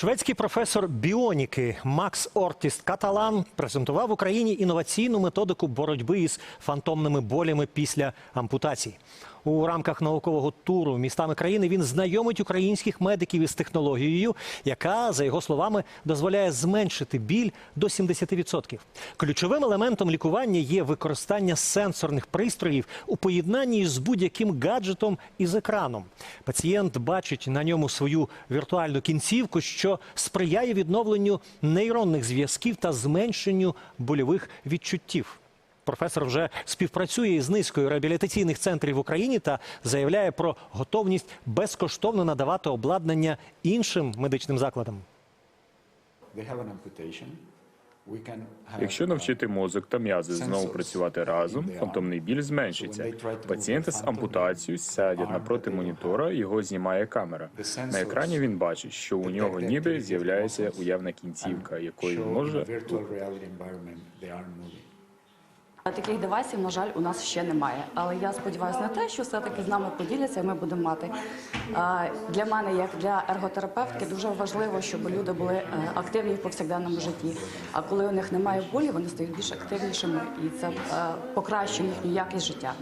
Шведський професор біоніки Макс Ортіст Каталан презентував в Україні інноваційну методику боротьби із фантомними болями після ампутації. У рамках наукового туру містами країни він знайомить українських медиків із технологією, яка, за його словами, дозволяє зменшити біль до 70%. Ключовим елементом лікування є використання сенсорних пристроїв у поєднанні з будь-яким гаджетом із екраном. Пацієнт бачить на ньому свою віртуальну кінцівку, що сприяє відновленню нейронних зв'язків та зменшенню больових відчуттів. Професор вже співпрацює із низкою реабілітаційних центрів в Україні та заявляє про готовність безкоштовно надавати обладнання іншим медичним закладам. Якщо навчити мозок та м'язи знову працювати разом, фантомний біль зменшиться. Пацієнти з ампутацією сядять напроти монітора, його знімає камера. На екрані він бачить, що у нього ніби з'являється уявна кінцівка, якою може Таких девайсів, на жаль, у нас ще немає. Але я сподіваюся на те, що все-таки з нами поділяться, і ми будемо мати. Для мене, як для ерготерапевтки, дуже важливо, щоб люди були е, активні в повсякденному житті. А коли у них немає болі, вони стають більш активнішими, і це е, покращує їхню якість життя.